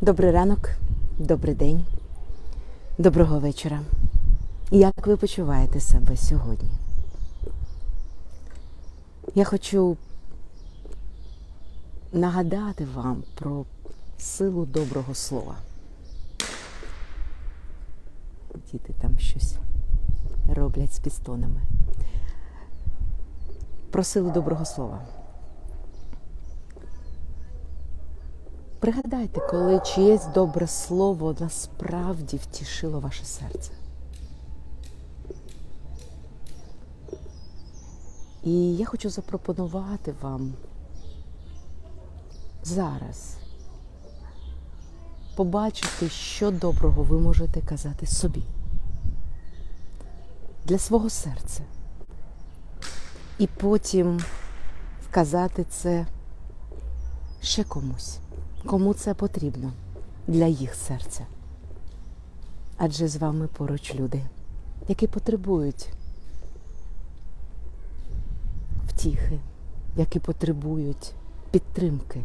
Добрий ранок, добрий день, доброго вечора. Як ви почуваєте себе сьогодні? Я хочу нагадати вам про силу доброго слова. Діти там щось роблять з пістонами. Про силу доброго слова. Пригадайте, коли чиєсь добре слово насправді втішило ваше серце. І я хочу запропонувати вам зараз побачити, що доброго ви можете казати собі для свого серця. І потім сказати це ще комусь, кому це потрібно для їх серця. Адже з вами поруч люди, які потребують втіхи, які потребують підтримки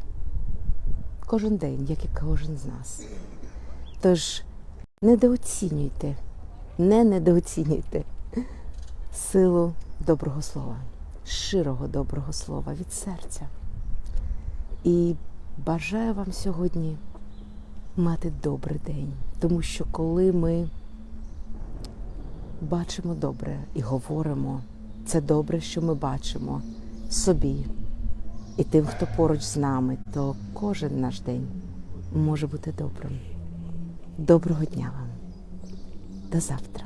кожен день, як і кожен з нас. Тож недооцінюйте, не недооцінюйте силу доброго слова, щирого доброго слова від серця. І бажаю вам сьогодні мати добрий день, тому що коли ми бачимо добре і говоримо, це добре, що ми бачимо собі і тим, хто поруч з нами, то кожен наш день може бути добрим. Доброго дня вам. До завтра.